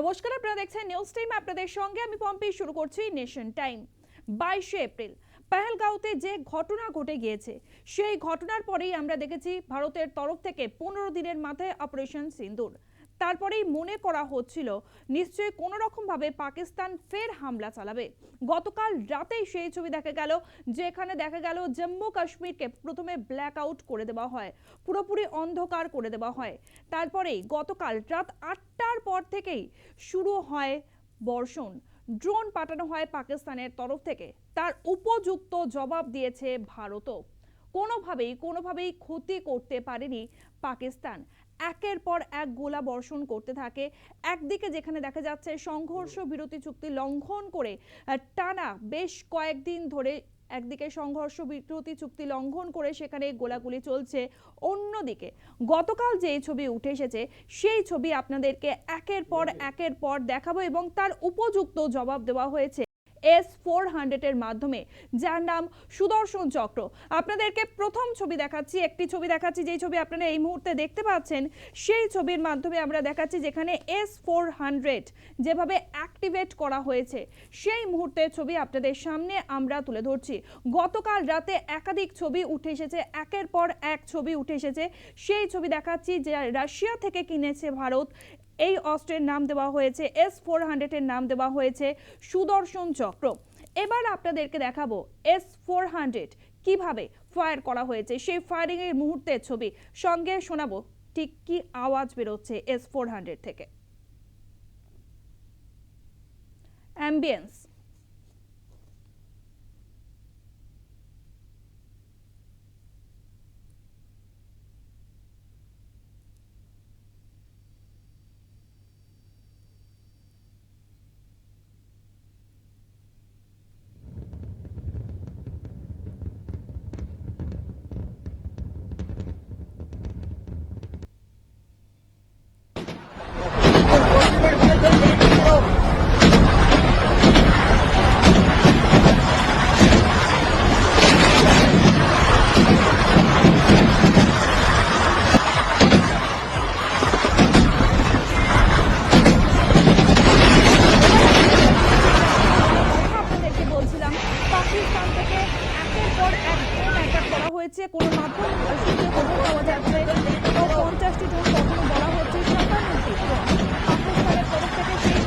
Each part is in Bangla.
নমস্কার, আপনারা দেখছেন নিউজ টাইম আপনাদের সঙ্গে আমি পম্পি, শুরু করছি নেশন টাইম বাইশে এপ্রিল, পেহেলগাঁওতে যে ঘটনা ঘটে গিয়েছে, সেই ঘটনার পরেই আমরা দেখেছি ভারতের তরফ থেকে পনেরো দিনের মাথায় অপারেশন সিন্দুর। তারপরেই মনে করা হচ্ছিল, নিশ্চয়ই কোনো রকমভাবে পাকিস্তান ফের হামলা চালাবে। গতকাল রাতেই সেই ছবি দেখা গেল, যেখানে দেখা গেল জম্মু কাশ্মীরকে প্রথমে ব্ল্যাক আউট করে দেওয়া হয়, পুরোপুরি অন্ধকার করে দেওয়া হয়। তারপরেই গতকাল রাত আটটার পর থেকেই শুরু হয় বর্ষণ। ড্রোন পাঠানো হয় পাকিস্তানের তরফ থেকে। তার উপযুক্ত জবাব দিয়েছে ভারতও। কোনোভাবেই কোনোভাবেই ক্ষতি করতে পারেনি পাকিস্তান। একের পর এক গোলা বর্ষণ করতে থাকে। একদিকে যেখানে দেখা যাচ্ছে সংঘর্ষ বিরতি চুক্তি লঙ্ঘন করে টানা বেশ কয়েকদিন ধরে একদিকে সংঘর্ষ বিরতি চুক্তি লঙ্ঘন করে সেখানে গোলাগুলি চলছে। অন্যদিকে গতকাল যেই ছবি উঠে এসেছে, সেই ছবি আপনাদেরকে একের পর একের পর দেখাবো এবং তার উপযুক্ত জবাব দেওয়া হয়েছে। এস ফোর হান্ড্রেডের মাধ্যমে, যার নাম সুদর্শন চক্র। আপনাদেরকে প্রথম ছবি দেখাচ্ছি, একটি ছবি দেখাচ্ছি, যেই ছবি আপনারা এই মুহূর্তে দেখতে পাচ্ছেন, সেই ছবির মাধ্যমে আমরা দেখাচ্ছি যেখানে এস ফোর হান্ড্রেড যেভাবে অ্যাক্টিভেট করা হয়েছে, সেই মুহূর্তের ছবি আপনাদের সামনে আমরা তুলে ধরছি। গতকাল রাতে একাধিক ছবি উঠে এসেছে, একের পর এক ছবি উঠে এসেছে, সেই ছবি দেখাচ্ছি, যে রাশিয়া থেকে কিনেছে ভারত এই অস্ত্রের নাম দেওয়া হয়েছে এস ফোর হান্ড্রেডের নাম দেওয়া হয়েছে সুদর্শন চক্র। এবার আপনাদেরকে দেখাবো এস ফোর হান্ড্রেড কীভাবে ফায়ার করা হয়েছে। সেই ফায়ারিংয়ের মুহূর্তের ছবি। সঙ্গে শোনাবো ঠিক কি আওয়াজ বেরোচ্ছে এস ফোর হান্ড্রেড থেকে। অ্যাম্বিয়েন্স আপনাদেরকে বলছিলাম পাকিস্তান থেকে একের পর এক ড্রোন অ্যাটাক করা হয়েছে কোনো মাধ্যম সূত্রে খবর পাওয়া যাচ্ছে তো পঞ্চাশটি ড্রোন কখনো বলা হচ্ছে সাতান্নটি ড্রোন পাকিস্তানের তরফ থেকে সেই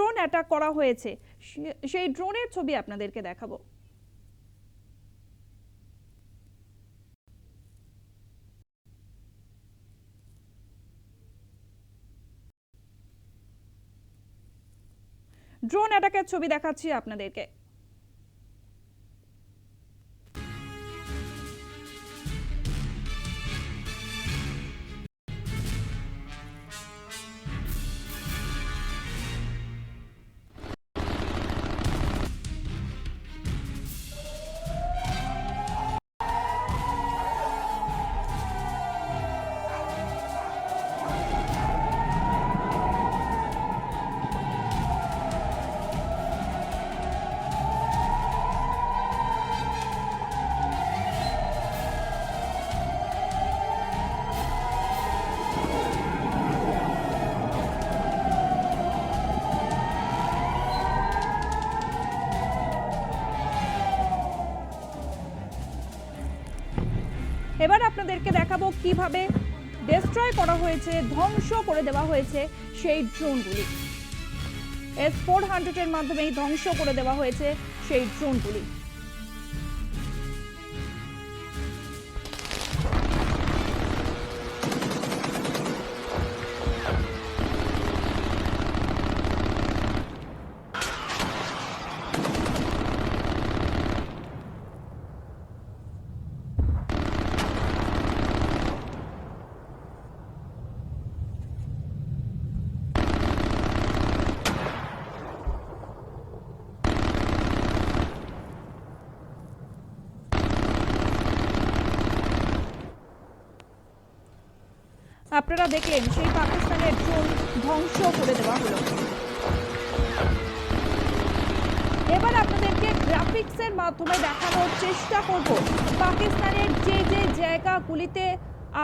ড্রোন অ্যাটাক করা হয়েছে। সেই ড্রোনের ছবি আপনাদেরকে দেখাবো। ড্রোন অ্যাটাকের ছবি দেখাচ্ছি আপনাদেরকে। কীভাবে ডিস্ট্রয় করা হয়েছে, ধ্বংস করে দেওয়া হয়েছে সেই ড্রোনগুলি। এস ফোর হান্ড্রেডের মাধ্যমেই ধ্বংস করে দেওয়া হয়েছে সেই ড্রোনগুলি। আপনারা দেখলেন সেই পাকিস্তানের ড্রোন ধ্বংস করে দেওয়া হলো। এবার আপনাদেরকে গ্রাফিক্সের মাধ্যমে দেখানোর চেষ্টা করব। পাকিস্তানের যে যে জায়গাগুলিতে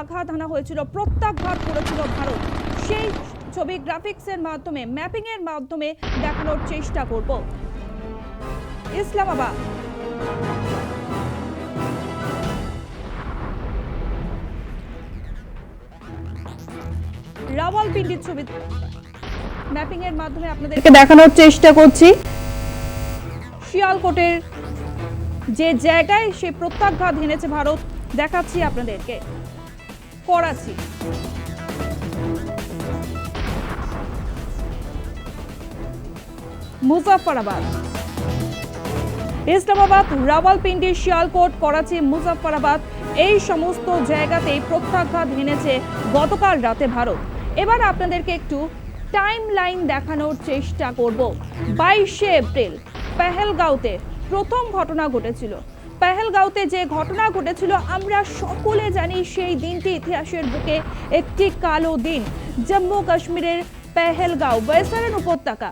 আঘাত আনা হয়েছিল, প্রত্যাঘাত করেছিল ভারত, সেই ছবি গ্রাফিক্সের মাধ্যমে ম্যাপিং এর মাধ্যমে দেখানোর চেষ্টা করব। ইসলামাবাদ। রাওয়ালপিন্ডির ছবি ম্যাপিং এর মাধ্যমে আপনাদেরকে দেখানোর চেষ্টা করছি। শিয়ালকোটের যে জায়গায় সে প্রত্যাঘাত হেনেছে ভারত, দেখাচ্ছি আপনাদেরকে। করাচি। মুজাফফরাবাদ। ইসলামাবাদ, রাওয়ালপিন্ডি, শিয়ালকোট, করাচি, মুজাফফরাবাদ, এই সমস্ত জায়গাতেই প্রত্যাঘাত হেনেছে গতকাল রাতে ভারত। এবার আপনাদেরকে একটু টাইম লাইন দেখানোর চেষ্টা করব। বাইশে এপ্রিল, পেহেলগাঁওতে প্রথম ঘটনা ঘটেছিল। পেহেলগাঁওতে যে ঘটনা ঘটেছিল, আমরা সকলে জানি সেই দিনটি ইতিহাসের বুকে একটি কালো দিন। জম্মু কাশ্মীরের পেহেলগাঁও বৈসারেন উপত্যকা।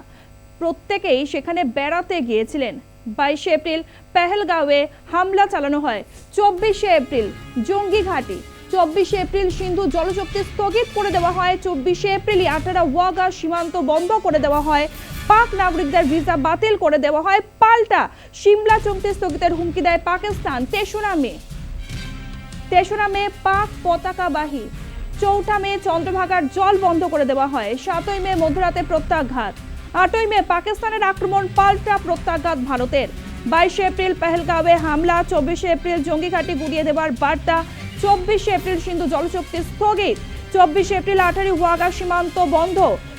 প্রত্যেকেই সেখানে বেড়াতে গিয়েছিলেন। বাইশে এপ্রিল, পেহেলগাঁওয়ে হামলা চালানো হয়। চব্বিশে এপ্রিল জঙ্গি ঘাঁটি চব্বিশে এপ্রিল সিন্ধু জলশক্তি স্থগিত করে দেওয়া হয়। চব্বিশে এপ্রিলই আটারা ওয়াগা সীমান্ত বন্ধ করে দেওয়া হয়। পাক নাগরিকদের ভিসা বাতিল করে দেওয়া হয়। পাল্টা সিমলা চুক্তি স্থগিতের হুমকি দেয় পাকিস্তান। তেসরা মে। তেসরা মে পাক পতাকাবাহী চৌঠা মে চন্দ্রভাগার জল বন্ধ করে দেওয়া হয়। সাতই মে মধ্যরাতে প্রত্যাঘাত। আটই মে পাকিস্তানের আক্রমণ পাল্টা প্রত্যাঘাত ভারতের। বাইশে এপ্রিল পেহেলগাঁওয়ে হামলা, চব্বিশে এপ্রিল জঙ্গি ঘাঁটি গুড়িয়ে দেওয়ার বার্তা, চব্বিশে এপ্রিল সিন্ধু জলশক্তি স্থগিত, চব্বিশে এপ্রিল আঠারি ওয়াগা সীমান্ত বন্ধ,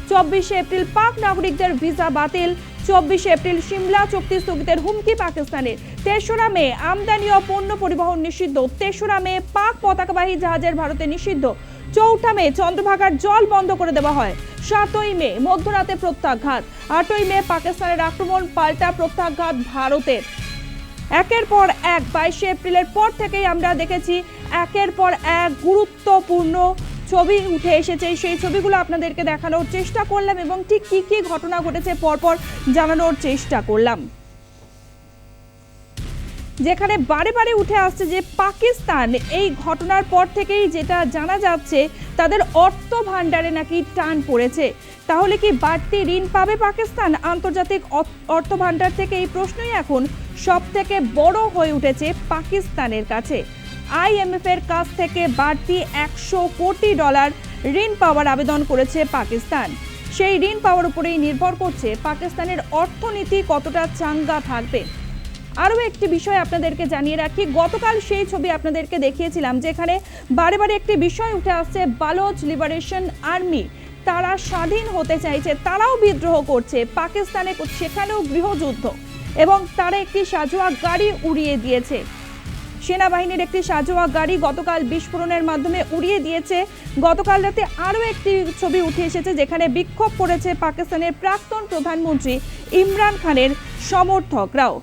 চব্বিশে এপ্রিল পাক নাগরিকদের ভিসা বাতিল, চব্বিশে এপ্রিল সিমলা চুক্তি স্থগিতের হুমকি পাকিস্তানের, তেসরা মে আমদানি ও পণ্য পরিবহন নিষিদ্ধ, তেসরা মে পাক পতাকাবাহী জাহাজের ভারতে নিষিদ্ধ চৌঠা মে চন্দ্রভাগার জল বন্ধ করে দেওয়া হয়। সাতই মে মধ্যরাতে প্রত্যাঘাত। আটই মে পাকিস্তানের আক্রমণ পাল্টা প্রত্যাঘাত ভারতের। একের পর এক, বাইশে এপ্রিলের পর থেকেই আমরা দেখেছি একের পর এক গুরুত্বপূর্ণ ছবি উঠে এসেছে। সেই ছবিগুলো আপনাদেরকে দেখানোর চেষ্টা করলাম এবং ঠিক কী কী ঘটনা ঘটেছে পরপর জানানোর চেষ্টা করলাম। যেখানে বারে বারে উঠে আসছে যে পাকিস্তান, এই ঘটনার পর থেকেই যেটা জানা যাচ্ছে, তাদের অর্থ ভাণ্ডারে নাকি টান পড়েছে। তাহলে কি বাড়তি ঋণ পাবে পাকিস্তান? আন্তর্জাতিক অর্থ ভাণ্ডার থেকে এই প্রশ্নই এখন সব থেকে বড় হয়ে উঠেছে পাকিস্তানের কাছে। আইএমএফ এর কাছ থেকে বাড়তি একশো কোটি ডলার ঋণ পাওয়ার আবেদন করেছে পাকিস্তান। সেই ঋণ পাওয়ার উপরেই নির্ভর করছে পাকিস্তানের অর্থনীতি কতটা চাঙ্গা থাকবে। আরও একটি বিষয় আপনাদেরকে জানিয়ে রাখি। গতকাল সেই ছবি আপনাদেরকে দেখিয়েছিলাম, যেখানে বারে বারে একটি বিষয় উঠে আসছে, বালোচ লিবারেশন আর্মি। তারা স্বাধীন হতে চাইছে, তারাও বিদ্রোহ করছে। পাকিস্তানে সেখানেও গৃহযুদ্ধ এবং তারা একটি সাজোয়া গাড়ি উড়িয়ে দিয়েছে। সেনাবাহিনীর একটি সাজোয়া গাড়ি গতকাল বিস্ফোরণের মাধ্যমে উড়িয়ে দিয়েছে। গতকাল রাতে আরও একটি ছবি উঠে এসেছে, যেখানে বিক্ষোভ করেছে পাকিস্তানের প্রাক্তন প্রধানমন্ত্রী ইমরান খানের সমর্থকরাও।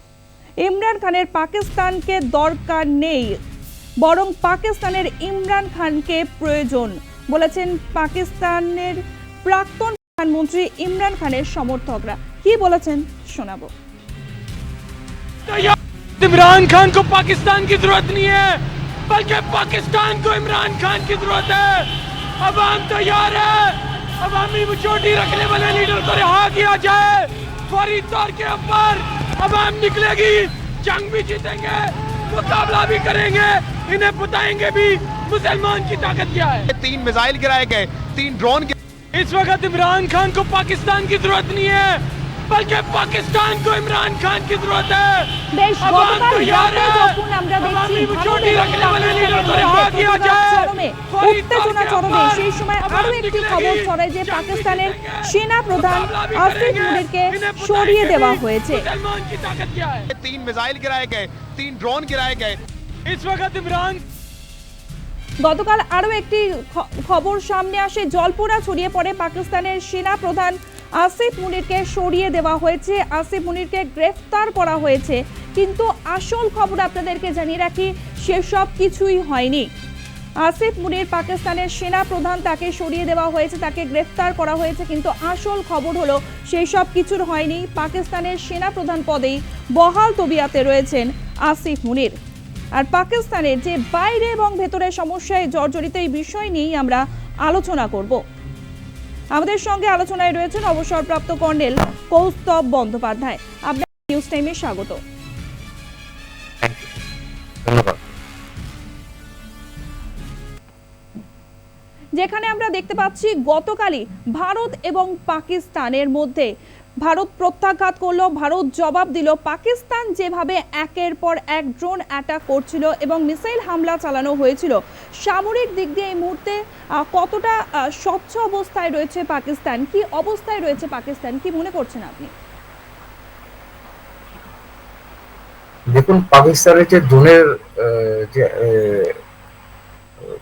ইমরান খানের পাকিস্তানকে দরকার নেই বরং পাকিস্তানের ইমরান খানকে প্রয়োজন বলেছেন পাকিস্তানের প্রাক্তন প্রধানমন্ত্রী ইমরান খানের সমর্থকরা কি বলেছেন শোনাবো तो यार इमरान खान को पाकिस्तान की जरूरत नहीं है बल्कि पाकिस्तान को इमरान खान की जरूरत है अवाम तैयार है अवामी चोटी रखने वाले लीडर को रिहा किया जाए फौरी तौर के ऊपर। अवाम निकलेगी। जंग भी जीतेंगे मुकाबला भी करेंगे इन्हें बताएँगे भी। मुसलमान की ताकत क्या है? तीन मिसाइल गिराए गए तीन ड्रोन इस वक्त इमरान खान को पाकिस्तान की ज़रूरत नहीं है। बल्कि पाकिस्तान को इमरान खान की जरूरत है বেশ আবার গতকাল তৈয়ার রাতে হ্যায়। যখন আমরা দেখছি আওয়ামী ভারত চোটি এবং রাখনে वाले लीडर को পাকিস্তানের रिहा মধ্যে किया উত্তেজনা जाए চরমে फौरी উত্তেজনা तौर के চরমে ऊपर সেই সময় আওয়াম আরো একটি निकलेगी, খবর ছড়ায় যে जंग भी পাকিস্তানের जीतेंगे, সেনা প্রধান मुकाबला भी আসিফ करेंगे, মুনিরকে इन्हें সরিয়ে बताएंगे দেওয়া भी হয়েছে मुसलमान की ताकत क्या है तीन मिसाइल गिराए गए तीन ड्रोन गिराए गए इस वक्त इमरान গতকাল আরও একটি খ- খবর সামনে আসে জলপোড়া ছড়িয়ে পড়ে পাকিস্তানের সেনা প্রধান আসিফ মুনিরকে সরিয়ে দেওয়া হয়েছে। আসিফ মুনিরকে গ্রেফতার করা হয়েছে। কিন্তু আসল খবর আপনাদেরকে জানিয়ে রাখি, সেসব কিছুই হয়নি। আসিফ মুনির পাকিস্তানের সেনা প্রধান তাকে সরিয়ে দেওয়া হয়েছে, তাকে গ্রেফতার করা হয়েছে, কিন্তু আসল খবর হলো সেই সব কিছুর হয়নি। পাকিস্তানের সেনা প্রধান পদেই বহাল তবিয়াতে রয়েছেন আসিফ মুনির। আর পাকিস্তানের যে বাইরে এবং ভেতরে সমস্যায় জর্জরিত এই বিষয় নিয়েই আমরা আলোচনা করব। আমাদের সঙ্গে আলোচনায় রয়েছেন অবসরপ্রাপ্ত কর্নেল কৌস্তব বন্দ্যোপাধ্যায়। আপনার নিউজ টাইমে স্বাগত। যেখানে আমরা দেখতে পাচ্ছি গতকালই ভারত এবং পাকিস্তানের মধ্যে ভারত প্রত্যাঘাত করল, ভারত জবাব দিল। পাকিস্তান যেভাবে একের পর এক ড্রোন অ্যাটাক করছিল এবং মিসাইল হামলা চালানো হয়েছিল, সামরিক দিক দিয়ে এই মুহূর্তে কতটা স্বচ্ছ অবস্থায় রয়েছে পাকিস্তান? কি অবস্থায় রয়েছে পাকিস্তান? কি মনে করছেন আপনি? দেখুন, পাকিস্তানের যে ড্রোনের যে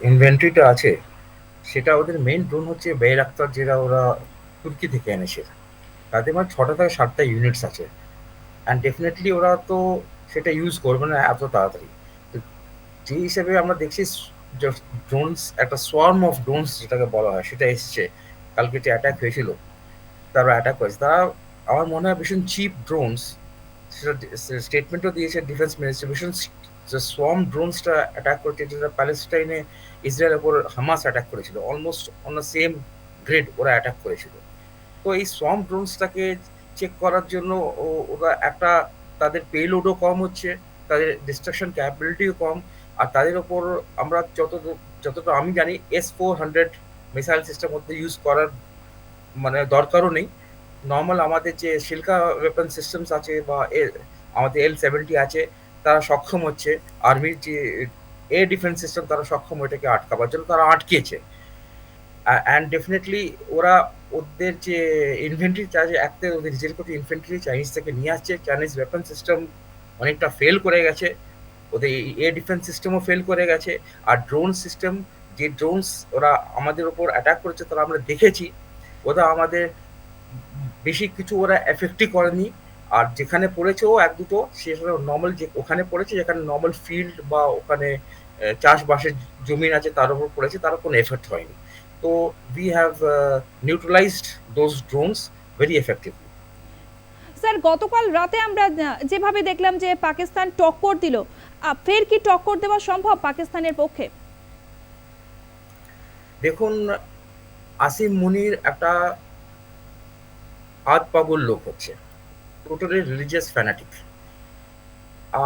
ইনভেন্টরিটা আছে, সেটা ওদের মেইন ড্রোন হচ্ছে বের আক্তার যেটা ওরা তুর্কি থেকে এনেছে। তাদের মানে ছটা থেকে সাতটা ইউনিটস আছে। অ্যান্ড ডেফিনেটলি ওরা তো সেটা ইউজ করবে না এত তাড়াতাড়ি। তো যে হিসেবে আমরা দেখছি ড্রোনস একটা সোয়ার্ম অফ ড্রোনস যেটাকে বলা হয়, সেটা এসছে। কালকে যে অ্যাটাক হয়েছিল, তারা অ্যাটাক করেছে তারা, আমার মনে হয় ভীষণ চিপ ড্রোনস সেটা স্টেটমেন্টও দিয়েছে ডিফেন্স মিনিস্ট্রি ভীষণ যে সোয়াম ড্রোনসটা অ্যাটাক করছে, যেটা প্যালেস্টাইনে ইসরায়েলের ওপর হামাস অ্যাটাক করেছিল। Almost on the same grade ওরা অ্যাটাক করেছিল। তো এই সোয়াম ড্রোনসটাকে চেক করার জন্য ওরা একটা তাদের পেলোডও কম হচ্ছে, তাদের ডিস্ট্রাকশন ক্যাপাবিলিটিও কম, আর তাদের ওপর আমরা যত, যতটা আমি জানি S four hundred missile system মধ্যে ইউজ করার মানে দরকারও নেই। নর্মাল আমাদের যে শিল্কা ওয়েপন সিস্টেমস আছে বা এ- আমাদের এল সেভেন্টি আছে, তারা সক্ষম হচ্ছে। আর্মির যে এয়ার ডিফেন্স সিস্টেম তারা সক্ষম ওইটাকে আটকাবার জন্য তারা আটকেছে। অ্যান্ড ডেফিনেটলি ওরা ওদের যে ইনভেন্টরি চার্জ একটা ওদের নিজের প্রতি ইনভেন্টরি চাইনিজ থেকে নিয়ে আসছে চাইনিজ ওয়েপন সিস্টেম অনেকটা ফেল করে গেছে। ওদের এয়ার ডিফেন্স সিস্টেমও ফেল করে গেছে। আর ড্রোন সিস্টেম যে ড্রোনস ওরা আমাদের ওপর অ্যাটাক করেছে, তারা আমরা দেখেছি। ওরা আমাদের বেশি কিছু ওরা এফেক্টই করেনি। আর যেখানে পড়েছে ও এক দুটো সেটা নর্মাল যে ওখানে পড়েছে, যেখানে নর্মাল ফিল্ড বা ওখানে চাষবাসের জমিন আছে, তার উপর পড়েছে, তার কোনো এফেক্ট হয়নি। তো we have neutralised those drones very effectively sir গতকাল রাতে আমরা যেভাবে দেখলাম যে পাকিস্তান টক্কর দিল ফের কি টক্কর দেওয়া সম্ভব পাকিস্তানের পক্ষে? দেখুন আসিম মুনির একটা আদ পাগল লোক হচ্ছে টোটালি রিলিজিয়াস ফ্যানাটিক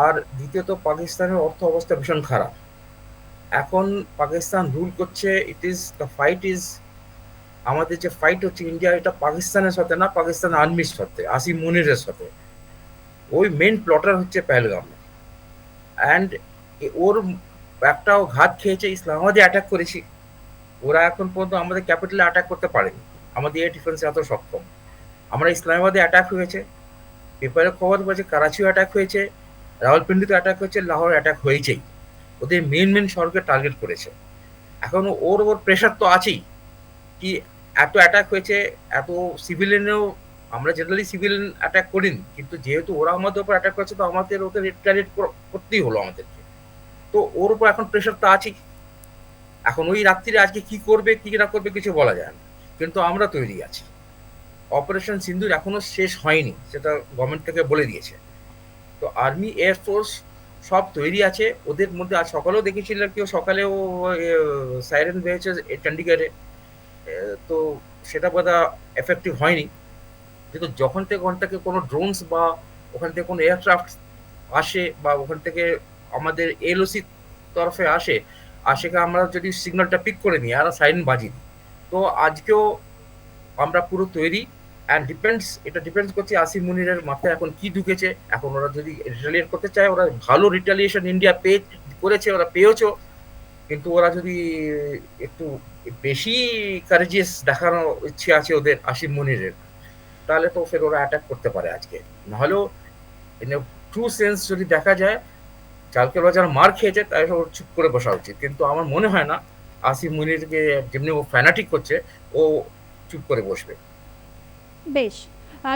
আর দ্বিতীয়ত পাকিস্তানের অর্থ অবস্থা ভীষণ খারাপ। এখন পাকিস্তান রুল করছে it is the fight is আমাদের যে ফাইট হচ্ছে ইন্ডিয়া এটা পাকিস্তানের সাথে না, পাকিস্তান আর্মির সাথে আসিম মুনিরের সাথে। ওই মেন প্লটার হচ্ছে পেহেলগাম অ্যান্ড ওর একটাও ঘাত খেয়েছে ইসলামাবাদে অ্যাটাক করেছি। ওরা এখন পর্যন্ত আমাদের ক্যাপিটালে অ্যাটাক করতে পারেনি। আমাদের এয়ার ডিফেন্স এত সক্ষম। আমরা ইসলামাবাদে অ্যাটাক হয়েছে। পেপারে খবর পেয়েছে করাচিও অ্যাটাক হয়েছে। রাওয়ালপিন্ডিতে অ্যাটাক হয়েছে লাহোর অ্যাটাক হয়েছেই। ওদের মেন মেন শহরকে টার্গেট করেছে। এখন ওর ওর প্রেশার তো আছেই কি এত অ্যাটাক হয়েছে, এত সিভিলিয়ানেও আমরা জেনারেলি সিভিলিয়ান অ্যাটাক করিনি, কিন্তু যেহেতু ওরা আমাদের উপর অ্যাটাক করেছে, তো আমাদের ওকে ওদের রিটালিয়েট করতেই হলো আমাদেরকে। তো ওর উপর এখন প্রেশার তো আছেই। এখন ওই রাত্রিরে আজকে কি করবে, কি না করবে কিছু বলা যায় না। কিন্তু আমরা তৈরি আছি। অপারেশন সিন্ধুর এখনও শেষ হয়নি, সেটা গভর্নমেন্ট থেকে বলে দিয়েছে। তো আর্মি এয়ারফোর্স সব তৈরি আছে। ওদের মধ্যে আজ সকালেও দেখেছিলাম কেউ সকালেও সাইরেন হয়েছে চণ্ডীগড়ে তো সেটা বোধহয় এফেক্টিভ হয়নি। কিন্তু যখন থেকে ওখান থেকে কোনো ড্রোনস বা ওখান থেকে কোনো এয়ারক্রাফট আসে বা ওখান থেকে আমাদের এলওসি তরফে আসে, আর সেখানে আমরা যদি সিগন্যালটা পিক করে নিই, আর সাইরেন বাজি তো আজকেও আমরা পুরো তৈরি। অ্যান্ড ডিপেন্ডস এটা ডিপেন্ডস করছে আসিম মুনিরের মাথায় এখন কি ঢুকেছে। এখন ওরা যদি রিটালিয়েট করতে চায়, ওরা ভালো রিটালিয়েশন ইন্ডিয়া পে, করেছে, ওরা পেয়েছ কিন্তু ওরা যদি একটু বেশি কারেজিয়াস দেখানো ইচ্ছে আছে ওদের আসিম মুনিরের, তাহলে তো ফের ওরা অ্যাটাক করতে পারে আজকে। নাহলেও ট্রু সেন্স যদি দেখা যায় চালকে ওরা যারা মার খেয়েছে তাই ওর চুপ করে বসা উচিত। কিন্তু আমার মনে হয় না আসিম মুনিরকে যেমনি ও ফ্যানাটিক করছে, ও চুপ করে বসবে। বেশ।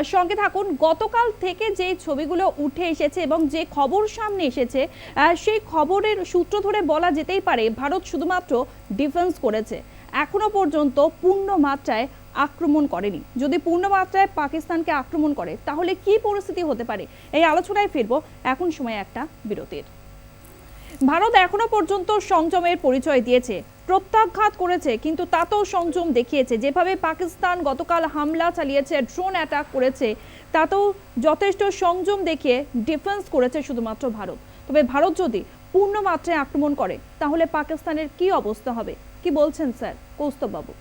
সঙ্গে থাকুন, গতকাল থেকে যে ছবিগুলো উঠে এসেছে এবং যে খবর সামনে এসেছে সেই খবরের সূত্র ধরে বলা যেতেই পারে ভারত শুধুমাত্র ডিফেন্স করেছে। এখনও পর্যন্ত পূর্ণ মাত্রায় আক্রমণ করেনি। যদি পূর্ণ মাত্রায় পাকিস্তানকে আক্রমণ করে, তাহলে কি পরিস্থিতি হতে পারে? এই আলোচনায় ফিরবো। এখন সময় একটা বিরতির। ভারত এখনও পর্যন্ত সংযমের পরিচয় দিয়েছে। প্রত্যাঘাত করেছে, কিন্তু তাতেও সংযম দেখিয়েছে। যেভাবে পাকিস্তান গতকাল হামলা চালিয়েছে, ড্রোন অ্যাটাক করেছে, তাতেও যথেষ্ট সংযম দেখিয়ে ডিফেন্স করেছে শুধুমাত্র ভারত। তবে ভারত যদি পূর্ণ মাত্রায় আক্রমণ করে, তাহলে পাকিস্তানের কি অবস্থা হবে? কি বলছেন স্যার? কৌস্তববাবু।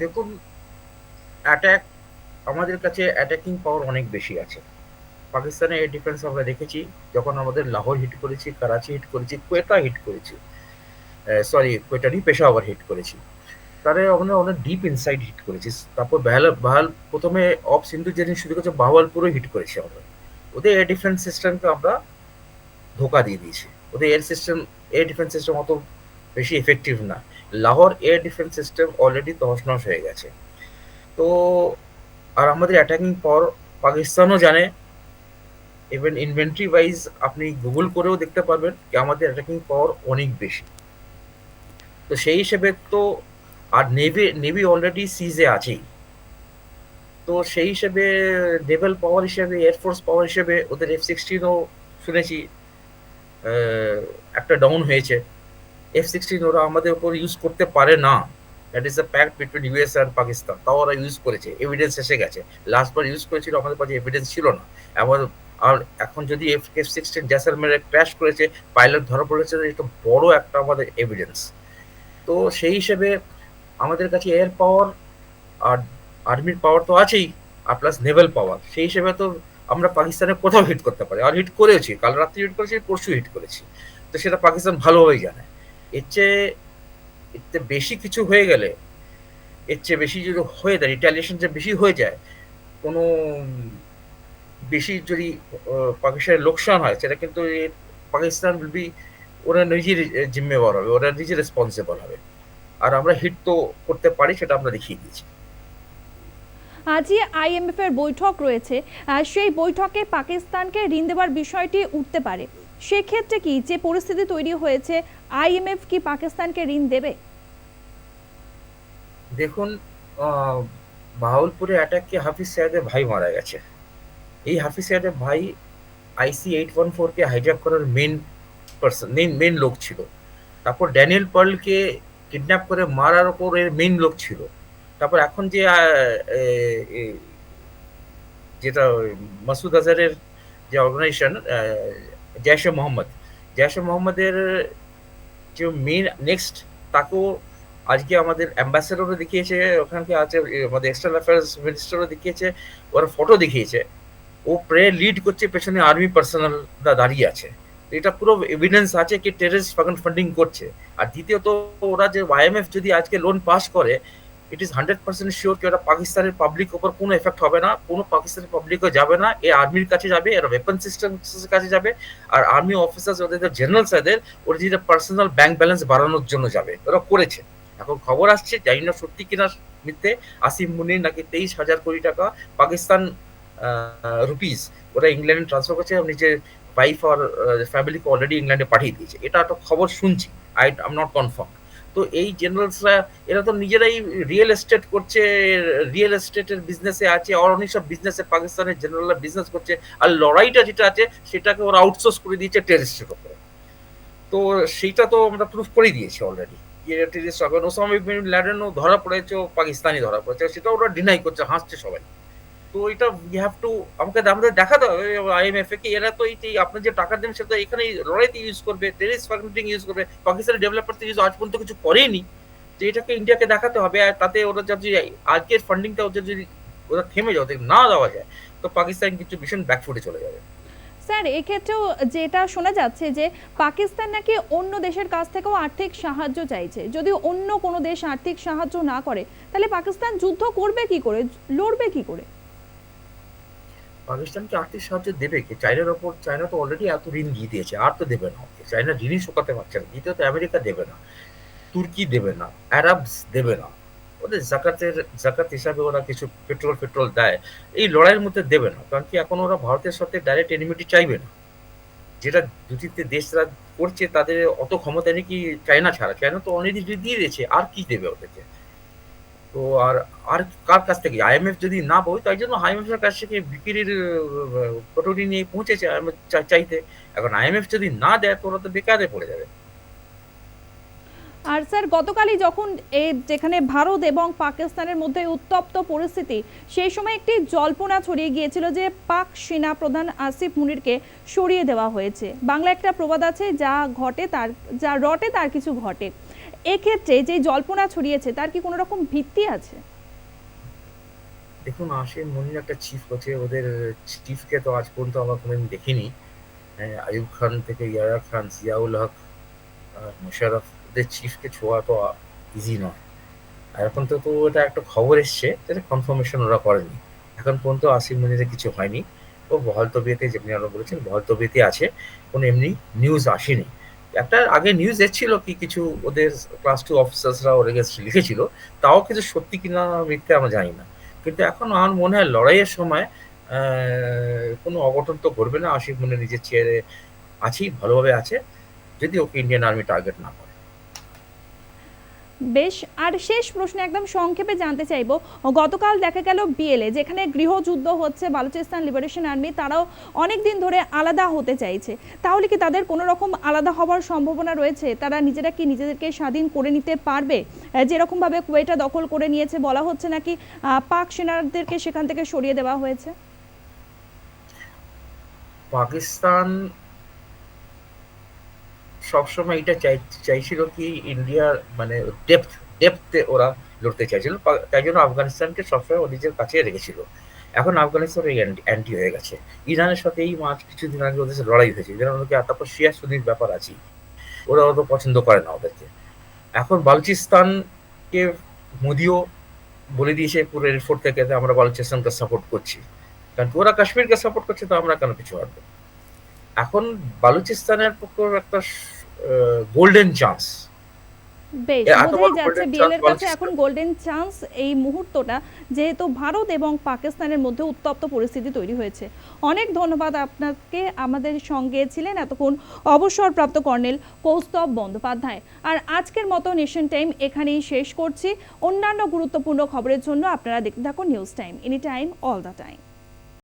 দেখুন, অ্যাটাক আমাদের কাছে অ্যাটাকিং পাওয়ার অনেক বেশি আছে। পাকিস্তানের এয়ার ডিফেন্স আমরা দেখেছি, যখন আমাদের লাহোর হিট করেছি, করাচি হিট করেছি, কোয়েটা হিট করেছি। সরি কোয়েটারই পেশাওয়ার হিট করেছি। তারে আমরা অনেক ডিপ ইনসাইড হিট করেছি। তারপর বেহাল, বাহাল, প্রথমে অফ সিন্ধু যেদিন শুরু করেছে বাহাওয়ালপুরও হিট করেছি আমরা। ওদের এয়ার ডিফেন্স সিস্টেমকে আমরা ধোকা দিয়ে দিয়েছি। ওদের air system air defence system অত বেশি এফেক্টিভ না। Lahore air defence system already তহসনস হয়ে গেছে। তো, আর আমাদের অ্যাটাকিং পাওয়ার পাকিস্তানও জানে ইভেন ইনভেন্টরি ওয়াইজ আপনি গুগল করেও দেখতে পারবেন যে আমাদের অ্যাটাকিং পাওয়ার অনেক বেশি। তো সেই হিসেবে তো আর নেভি নেভি অলরেডি সিজে আছেই। তো সেই হিসেবে নেভেল পাওয়ার হিসেবে এয়ারফোর্স পাওয়ার হিসেবে ওদের এফ সিক্সটিনও শুনেছি একটা ডাউন হয়েছে। এফ সিক্সটিন ওরা আমাদের উপর ইউজ করতে পারে না। That is the pact between US আর পাকিস্তান তাও ওরা ইউজ করেছে। এভিডেন্স এসে গেছে। লাস্টবার ইউজ করেছিল, আমাদের কাছে এভিডেন্স ছিল না। এমন আর এখন যদি এফ এফ সিক্সটিন জ্যাসালমেরে ক্র্যাশ করেছে পাইলট ধরা পড়েছে এটা বড় একটা আমাদের এভিডেন্স তো সেই হিসেবে আমাদের কাছে এয়ার পাওয়ার আর আর্মির পাওয়ার তো আছেই, আর প্লাস নেভেল পাওয়ার সেই হিসেবে তো আমরা পাকিস্তানে কোথাও হিট করতে পারি। আর হিট করেছি, কাল রাত্রি হিট করেছি, পরশু হিট করেছি। তো সেটা পাকিস্তান ভালোভাবেই জানে। এর চেয়ে এর চেয়ে বেশি কিছু হয়ে গেলে, এর চেয়ে বেশি যদি হয়ে যায় রিটালিয়েশন যে বেশি হয়ে যায়, কোনো বেশি যদি পাকিস্তানের লোকসান হয় সেটা কিন্তু পাকিস্তান উইল বি ওরা নিজের জিম্মেবার হবে ওরা নিজে রেসপন্সিবল হবে। আর আমরা হিট তো করতে পারি সেটা আমরা দেখিয়ে দিয়েছি। আজই আইএমএফ এর বৈঠক রয়েছে সেই বৈঠকে পাকিস্তানকে ঋণ দেওয়ার বিষয়টি উঠতে পারে। সেক্ষেত্রে কি যে পরিস্থিতি তৈরি হয়েছে আইএমএফ কি পাকিস্তানকে ঋণ দেবে? দেখুন আহ, বাহাউলপুরে অ্যাটাকে হাফিজ সাহেদের ভাই মারা গেছে। এই হাফিজ সাহেদের ভাই আইসি এইট ওয়ান ফোরকে হাইজ্যাক করার মেন পার্সন মেন মেন লোক ছিল। তারপর ড্যানিয়েল পার্লকে কিডন্যাপ করে মারার ওপর এর মেইন লোক ছিল। তারপর এখন যে যেটা মাসুদ আজহারের যে অর্গানাইজেশন জয়শে মোহাম্মদ জয়শে মোহাম্মদের যে মেন নেক্সট তাকেও আজকে আমাদের অ্যাম্বাসেডরও দেখিয়েছে, ওখানকে আছে, আমাদের এক্সটার্নাল অ্যাফেয়ার্স মিনিস্টারও দেখিয়েছে, ওরা ফটো দেখিয়েছে। ও প্রে লিড করছে পেছনে আর্মি পার্সোনাল দাঁড়িয়ে আছে। এটা পুরো এভিডেন্স আছে কি টেররিস্ট ফান্ডিং করছে। আর দ্বিতীয়ত, ওরা যে ওয়াইএমএফ যদি আজকে লোন পাস করে it is hundred percent sure কি ওরা পাকিস্তানের পাবলিক ওপর কোনো এফেক্ট হবে না, কোনো পাকিস্তানের পাবলিকও যাবে না, এ আর্মির কাছে যাবে, এরা ওয়েপন সিস্টেম কাছে যাবে, আর আর্মি অফিসার্স ওদের জেনারেল স্যারদের ওরা যেটা পার্সোনাল ব্যাংক ব্যালেন্স বাড়ানোর জন্য যাবে। ওরা করেছে। এখন খবর আসছে, জানি না সত্যি কিনা মিথ্যে, আসিফ মুনির নাকি তেইশ হাজার কোটি টাকা পাকিস্তান রুপিস ওরা ইংল্যান্ডে ট্রান্সফার করছে এবং নিজের ওয়াইফ আর ফ্যামিলিকে অলরেডি ইংল্যান্ডে পাঠিয়ে দিয়েছে। এটা একটা খবর শুনছি আই আম নট কনফার্ম তো এই জেনারেলসরা এরা তো নিজেরাই রিয়েল এস্টেট করছে রিয়েল এস্টেটের বিজনেসে আছে, আর অনেক সব বিজনেসে পাকিস্তানের জেনারেলরা বিজনেস করছে, আর লড়াইটা যেটা আছে, সেটাকে ওরা আউটসোর্স করে দিয়েছে টেরিস্টের উপরে তো সেইটা তো আমরা প্রুফ করে দিয়েছি অলরেডি ওসামা বিন ল্যাডেনও ধরা পড়েছে পাকিস্তানি ধরা পড়েছে সেটা ওরা ডিনাই করছে, হাসছে সবাই। তো এটা উই হ্যাভ টু আমাকে আমাদের দেখাতে হবে আইএমএফ কি? এরা তো এই আপনি যে টাকা দেন সেটা এখানে লড়াইতে ইউজ করবে টেরিস ফান্ডিং ইউজ করবে পাকিস্তানের ডেভেলপার ইউজ আজ পর্যন্ত কিছু করেনি। তো এটাকে ইন্ডিয়াকে দেখাতে হবে আর তাতে ওরা যদি আজকের ফান্ডিংটা ওদের যদি ওরা থেমে যাও না দেওয়া যায়, তো পাকিস্তান কিছু ভীষণ ব্যাকফুটে চলে যাবে। স্যার, এক্ষেত্রেও যেটা শোনা যাচ্ছে যে পাকিস্তান নাকি অন্য দেশের কাছ থেকেও আর্থিক সাহায্য চাইছে। যদি অন্য কোনো দেশ আর্থিক সাহায্য না করে, তাহলে পাকিস্তান যুদ্ধ করবে কি করে? লড়বে কি করে? পাকিস্তানকে আর্থিক সাহায্য দেবে কি? চায়নার ওপর, চায়না তো অলরেডি এত ঋণ দিয়ে দিয়েছে, আর তো দেবে না। চায়না ঋণই শোকাতে পারছে না। দ্বিতীয়ত আমেরিকা দেবে না, তুর্কি দেবে না, আরবস দেবে না। ওদের জাকাতের, জাকাত হিসাবে ওরা কিছু পেট্রোল পেট্রোল দেয়। এই লড়াইয়ের মধ্যে দেবে না, কারণ কি এখন ওরা ভারতের সাথে ডাইরেক্ট এনিমিটি চাইবে না। যেটা দু দুটিতে দেশরা করছে, তাদের অত ক্ষমতা নেই কি চায়না ছাড়া? চায়না তো অলরেডি দিয়ে দিয়েছে, আর কি দেবে ওদেরকে? তো আর আর কার কাছ থেকে? আইএমএফ যদি না বই তাই জন্য আইএমএফ এর কাছ থেকে বিক্রির কটোরি নিয়ে পৌঁছেছে চা- চাইতে? এখন আইএমএফ যদি না দেয়, তো ওরা তো বেকারে পড়ে যাবে। আর স্যার, গতকালই যখন এই যেখানে ভারত এবং পাকিস্তানের মধ্যে উত্তপ্ত পরিস্থিতি, সেই সময় একটি জল্পনা ছড়িয়ে গিয়েছিল যে পাক সেনা প্রধান আসিফ মুনিরকে সরিয়ে দেওয়া হয়েছে। বাংলা একটা প্রবাদ আছে, যা ঘটে তার, যা রটে তার কিছু ঘটে। এক্ষেত্রে যে জল্পনা ছড়িয়েছে তার কি কোনো রকম ভিত্তি আছে? দেখুন আসিম মনির একটা চিফ আছে ওদের চিফকে তো আজ পর্যন্ত আমরা কোনোদিন দেখিনি। হ্যাঁ, আইয়ুব খান থেকে ইয়ারা খান জিয়াউল হক মুশারফ ওদের চিফকে ছোঁয়া তো ইজি নয়। আর এখন তো এটা একটা খবর এসছে যেটা কনফার্মেশন ওরা করেনি। এখন পর্যন্ত আসিম মনিরের কিছু হয়নি। ও বহাল তবিয়তে যেমনি আমরা বলেছেন বহাল তবিয়তে আছে। কোনো এমনি নিউজ আসেনি। একটা আগে নিউজ এসেছিল কি কিছু ওদের ক্লাস টু অফিসার্সরা ওর এ লিখেছিল, তাও কিছু সত্যি কিনা মিথ্যে আমরা জানি না। কিন্তু এখন আমার মনে হয় লড়াইয়ের সময় কোনো অঘটন তো করবে না। আশিক মনে নিজের চেয়ারে আছি ভালোভাবে আছে। যদি ওকে ইন্ডিয়ান আর্মি টার্গেট না করে। বেশ, আর শেষ প্রশ্ন একদম সংক্ষেপে জানতে চাইব, গতকাল দেখা গেল বিএলএ, যেখানে গৃহযুদ্ধ হচ্ছে, বালুচিস্তান লিবারেশন আর্মি তারাও অনেক দিন ধরে আলাদা হতে চাইছে। তাহলে কি তাদের কোনো রকম আলাদা হওয়ার সম্ভাবনা রয়েছে? তারা নিজেরা কি নিজেদেরকে স্বাধীন করে নিতে পারবে? যেরকমভাবে কুয়েটা দখল করে নিয়েছে, বলা হচ্ছে নাকি পাক সেনাদেরকে সেখান থেকে সরিয়ে দেওয়া হয়েছে? পাকিস্তান সবসময় এটা চাই, চাইছিল কি ইন্ডিয়ার মানে ডেপথ ডেপথে ওরা লড়তে চাইছিল। তাই জন্য আফগানিস্তানকে সবসময় নিজের কাছে রেখেছিল। এখন আফগানিস্তান এই অ্যান্টি হয়ে গেছে। ইরানের সাথে এই মাস কিছুদিন আগে ওদের লড়াই হয়েছে। ইরান ওদেরকে তারপর শিয়া সুনির ব্যাপার আছে ওরা অত পছন্দ করে না ওদেরকে। এখন বালুচিস্তানকে মোদিও বলে দিয়েছে পুরো এয়ারফোর্ট থেকে আমরা বালুচিস্তানকে সাপোর্ট করছি। কারণ ওরা কাশ্মীরকে সাপোর্ট করছে, তো আমরা কেন কিছু পারব এখন বালুচিস্তানের পক্ষে একটা গোল্ডেন চান্স বেশ বোঝাই যাচ্ছে কাছে এখন গোল্ডেন এই মুহূর্তটা যেহেতু ভারত এবং পাকিস্তানের মধ্যে উত্তপ্ত পরিস্থিতি তৈরি হয়েছে। অনেক ধন্যবাদ আপনাকে আমাদের সঙ্গে ছিলেন এতক্ষণ অবসরপ্রাপ্ত কর্নেল কৌস্তব বন্দ্যোপাধ্যায়। আর আজকের মতো নেশন টাইম এখানেই শেষ করছি। অন্যান্য গুরুত্বপূর্ণ খবরের জন্য আপনারা দেখতে থাকুন news time any time all the time